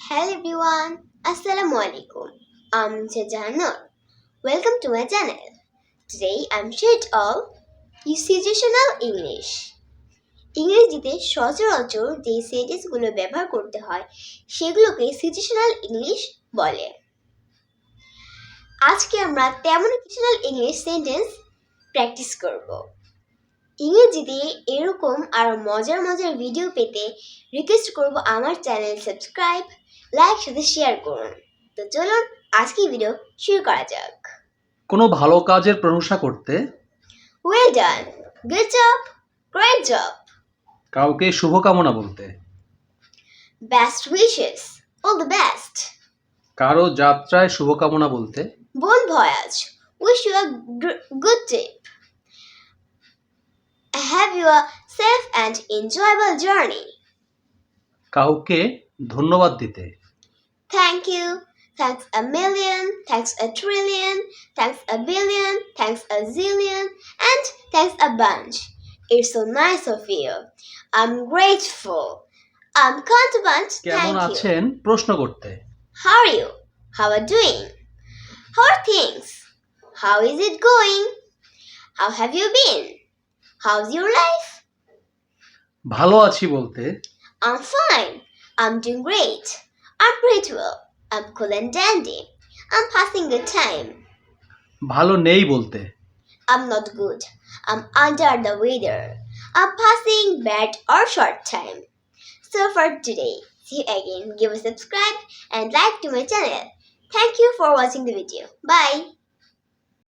Hello everyone, Assalamu alaikum. I'm Jahannur. Welcome to my channel. Today I'm shared of Usagational English. ইংরেজিতে সচরাচর যে সেন্টেন্সগুলো ব্যবহার করতে হয় সেগুলোকে সিচুয়েশনাল ইংলিশ বলে আজকে আমরা তেমন সিচুয়েশনাল ইংলিশ সেন্টেন্স প্র্যাকটিস করব ইংরেজিতে এরকম আরও মজার মজার ভিডিও পেতে রিকোয়েস্ট করব আমার চ্যানেল সাবস্ক্রাইব লাইক সাথে শেয়ার করুন। তো চলুন আজকে ভিডিও শুরু করা যাক। কোনো ভালো কাজের প্রশংসা করতে? Well done good job great job কাউকে শুভকামনা বলতে? Best wishes all the best কারও যাত্রায় শুভকামনা বলতে? Voyage. Wish you a gr- good trip. Have you a safe and enjoyable journey. কাউকে ধন্যবাদ দিতে? Thank you. Thanks a million. Thanks a trillion. Thanks a billion. Thanks a zillion. And thanks a bunch. It's so nice of you. I'm grateful. I'm confident. কেমন Thank you. আছেন প্রশ্ন করতে How are you? How are doing? How are things? How is it going? How have you been? How's your life? ভালো আছি বলতে I'm fine. I'm doing great. I'm pretty well. I'm cool and dandy. I'm passing the time. ভালো নেই বলতে I'm not good. I'm under the weather. I'm passing bad or short time. So for today, see you again. Give a subscribe and like to my channel. Thank you for watching the video. Bye.